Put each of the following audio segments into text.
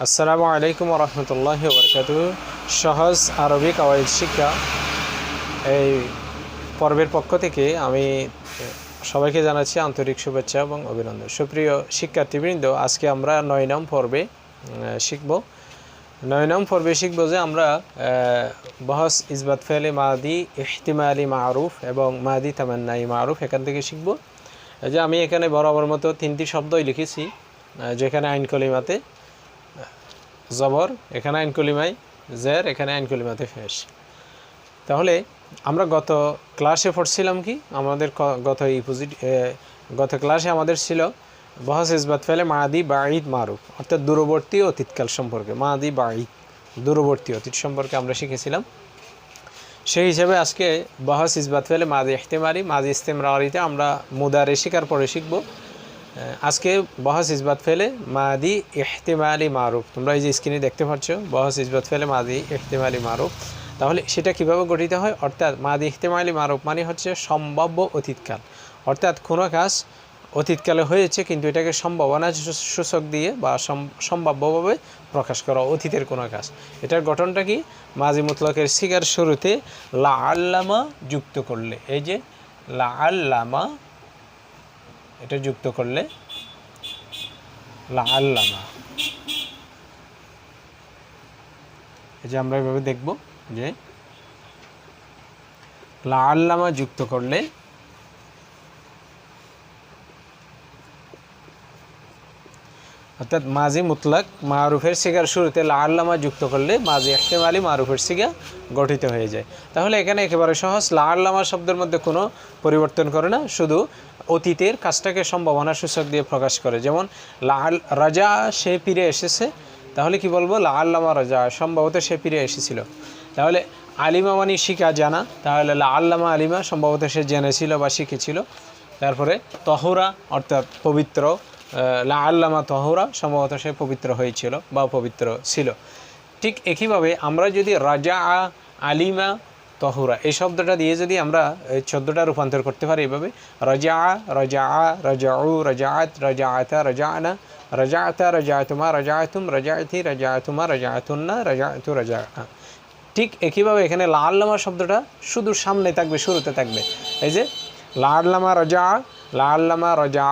আসসালামু আলাইকুম রহমতুল্লাহ বরকাত সহজ আরবি কাওয়াইদ শিক্ষা। এই পর্বের পক্ষ থেকে আমি সবাইকে জানাচ্ছি আন্তরিক শুভেচ্ছা এবং অভিনন্দন। সুপ্রিয় শিক্ষার্থীবৃন্দ, আজকে আমরা নয় নম পর্বে শিখব। নয় নম পর্বে শিখব যে আমরা বহস, ইসবাত ফেলে মাদি, ইহতিমালি মারুফ এবং মাদি তামান্নাই মারুফ এখান থেকে শিখব। যে আমি এখানে বরাবর মতো তিনটি শব্দই লিখেছি যেখানে আইন কলিমাতে জবর, এখানে আইন কলিমায় জের, এখানে আইন কলিমাতে ফেস। তাহলে আমরা গত ক্লাসে পড়ছিলাম কি? আমাদের গত ইপোজিট গত ক্লাসে আমাদের ছিল বহাস ইসবাত ফেলে মাদি, বাঈদ, মারুফ। অর্থাৎ দূরবর্তী অতীতকাল সম্পর্কে। মাদি, বাঈদ, দূরবর্তী অতীত সম্পর্কে আমরা শিখেছিলাম। সেই হিসেবে আজকে বহাস ইসবাত ফেলে মাদি ইহতেমারি, মাদি ইস্তেমরারিতে আমরা মুদারে শিকার পরে শিখব। আজকে বহাস ইসবাত ফেলে মাদি ইহতেমালি মারুফ। তোমরা এই যে স্ক্রিনে দেখতে পাচ্ছ, বহাস ইসবাত ফেলে মাদি ইহতেমালি মারুফ। তাহলে সেটা কীভাবে গঠিত হয়? অর্থাৎ মাদি ইহতেমালি মারুফ মানে হচ্ছে সম্ভাব্য অতীতকাল। অর্থাৎ কোনো কাজ অতীতকালে হয়েছে, কিন্তু এটাকে সম্ভাবনা সূচক দিয়ে বা সম- সম্ভাব্যভাবে প্রকাশ করা অতীতের কোনো কাজ। এটার গঠনটা কি? মাজি মুতলকের শিকার শুরুতে লা আল্লামা যুক্ত করলে। এই যে লা আল্লামা এটা যুক্ত করলে লা আল্লামা এই যে আমরা এভাবে দেখব যে লা আল্লামা যুক্ত করলে অর্থাৎ মাজি মুতলাক মারুফের সিগার শুরুতে লা আল্লামা যুক্ত করলে মাজি এহতেমালি মারুফের সিগা গঠিত হয়ে যায়। তাহলে এখানে একেবারে সহজ লা আল্লামা শব্দের মধ্যে কোনো পরিবর্তন করে না, শুধু অতীতের কাজটাকে সম্ভাবনা সূচক দিয়ে প্রকাশ করে। যেমন লাল রাজা, সে ফিরে এসেছে। তাহলে কি বলব? লা আল্লামা রাজা, সম্ভবত সে ফিরে এসেছিল। তাহলে আলিমা মানে শিখা জানা, তাহলে লা আল্লামা আলিমা সম্ভবত সে জেনেছিল বা শিখেছিল। তারপরে তহরা, অর্থাৎ পবিত্র লা আল্লামা তহরা সম্ভবত সে পবিত্র হয়েছিল বা পবিত্র ছিল। ঠিক একইভাবে আমরা যদি রাজা আ আলিমা তহুরা, এই শব্দটা দিয়ে যদি আমরা শব্দটা রূপান্তর করতে পারি এভাবে, রাজা রাজা আ রাজা উ রাজা আত রাজা আতা রাজা আনা রাজা আতা রাজা আতুমা রাজা আতুম রাজা আতি রাজা আতুমা রাজা আতুন্না রাজা আতু রাজা আ ঠিক একইভাবে এখানে লাল্লামা শব্দটা শুধু সামনে থাকবে, শুরুতে থাকবে। এই যে লাল্লামা রাজা লাল্লামা রাজা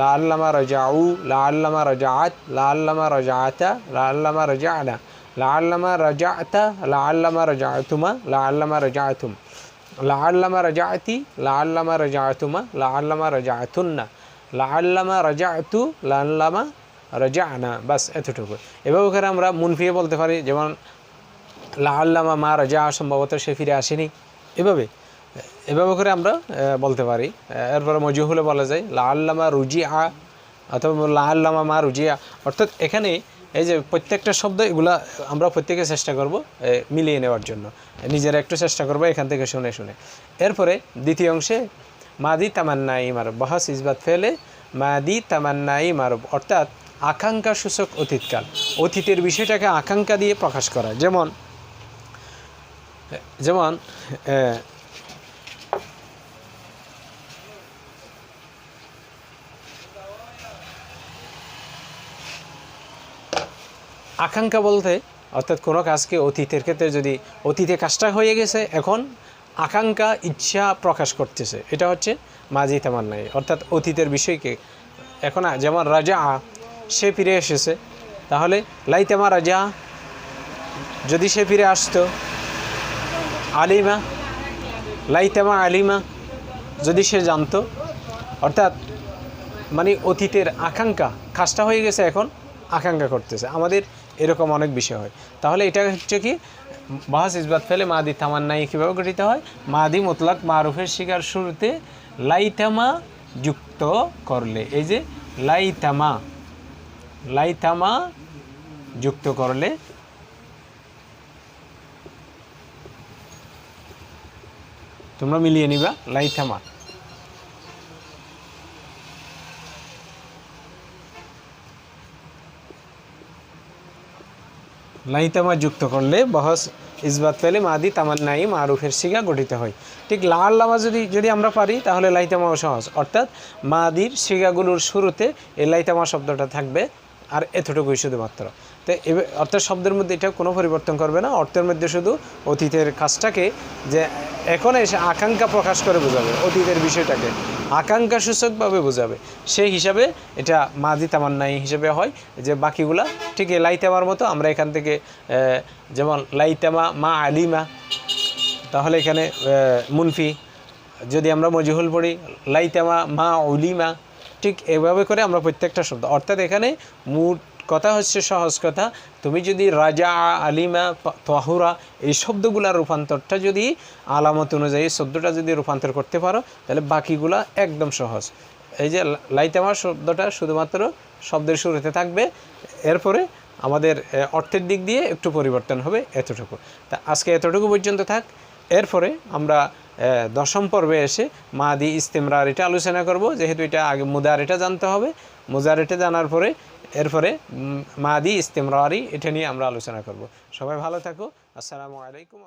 লাল্লামা রাজাউ লাল্লামা রাজাত লাল্লামা রাজাতা লাল্লামা রাজানা লাল্লামা রাজাতা লাল্লামা রাজাতুমা লাল্লামা রাজাতুম লাল্লামা রাজাতি লাল্লামা রাজাতুমা লাল্লামা রাজাতুন্না লাল্লামা রাজাতু লাল্লামা রাজানা বাস এতটুকু। এভাবে করে আমরা মুনফিয়ে বলতে পারি, যেমন লাল্লামা মা রাজা সম্ভবত সে ফিরে আসেনি। এভাবে এভাবে করে আমরা বলতে পারি। এরপরে মজুহুলে বলা যায় লাল্লামা রুজি আ অথবা লাল্লামা মা রুজি আ অর্থাৎ এখানে এই যে প্রত্যেকটা শব্দ এগুলা আমরা প্রত্যেকে চেষ্টা করব মিলিয়ে নেওয়ার জন্য। নিজেরা একটু চেষ্টা করব এখান থেকে শুনে শুনে। এরপরে দ্বিতীয় অংশে, মাদি তামান্নাই মারব, বহাস ইসবাত ফেলে, মাদি তামান্নাই মারব। অর্থাৎ আকাঙ্ক্ষা সূচক অতীতকাল। অতীতের বিষয়টাকে আকাঙ্ক্ষা দিয়ে প্রকাশ করা। যেমন যেমন আকাঙ্ক্ষা বলতে, অর্থাৎ কোনো কাজকে অতীতের ক্ষেত্রে যদি অতীতে কাজটা হয়ে গেছে, এখন আকাঙ্ক্ষা, ইচ্ছা প্রকাশ করতেছে। এটা হচ্ছে মাঝি তামান্নাই। অর্থাৎ অতীতের বিষয়কে, এখন যেমন রাজা, সে ফিরে এসেছে। তাহলে লাইতেমা রাজা, যদি সে ফিরে আসতো, আলিমা, লাইতেমা আলিমা, যদি সে জানতো, অর্থাৎ মানে অতীতের আকাঙ্ক্ষা, কাজটা হয়ে গেছে, এখন আকাঙ্ক্ষা করতেছে। আমাদের এরকম অনেক বিষয় হয়। তাহলে এটা হচ্ছে কি? বাহাস ইসবাত ফেলে মাদি তামান্নাই কীভাবে গঠিত হয়? মাদি মোতলাক মারুফের শিকার শুরুতে লাইতামা যুক্ত করলে। এই যে লাইতামা লাইতামা যুক্ত করলে তোমরা মিলিয়ে নিবা লাইতামা যুক্ত করলে বহস, ইসবাত পেলে মাদি মা মারুফের শিগা গঠিত হয়। ঠিক লাল লামা যদি যদি আমরা পারি, তাহলে লাইতামাও সহজ। অর্থাৎ মাদির শিগাগুলোর শুরুতে এই লাইতামা শব্দটা থাকবে। আর এতটুকুই শুধুমাত্র তো অর্থাৎ শব্দের মধ্যে এটা কোনো পরিবর্তন করবে না, অর্থের মধ্যে শুধু অতীতের কাজটাকে যে এখন এসে আকাঙ্ক্ষা প্রকাশ করে বোঝাবে, অতীতের বিষয়টাকে আকাঙ্ক্ষা সূচকভাবে বোঝাবে। সেই হিসাবে এটা মাদি তামান্নাই হিসেবে হয় যে বাকিগুলা ঠিক লাইতামার মতো আমরা এখান থেকে যেমন লাইতামা মা আলিমা, তাহলে এখানে মুনফি, যদি আমরা মজিহুল পড়ি, লাইতামা মা উলিমা ঠিক এভাবে করে আমরা প্রত্যেকটা শব্দ। অর্থাৎ এখানে মোট কথা হচ্ছে সহজ কথা, তুমি যদি রাজা, আলিমা তহুরা এই শব্দগুলার রূপান্তরটা যদি আলামত অনুযায়ী শব্দটা যদি রূপান্তর করতে পারো, তাহলে বাকিগুলা একদম সহজ। এই যে লা- লাইতামা শব্দটা শুধুমাত্র শব্দের শুরুতে থাকবে, এরপরে আমাদের অর্থের দিক দিয়ে একটু পরিবর্তন হবে এতটুকু। তা আজকে এতটুকু পর্যন্ত থাক। এরপরে আমরা দশম পর্বে এসে মাদি ইস্তেমরার এটা আলোচনা করব, যেহেতু এটা আগে মুদার এটা জানতে হবে। মুজার এটা জানার পরে, এরপরে মা মাদি ইস্তেমরারি এটা নিয়ে আমরা আলোচনা করব। সবাই ভালো থাকো। আসসালামু আলাইকুম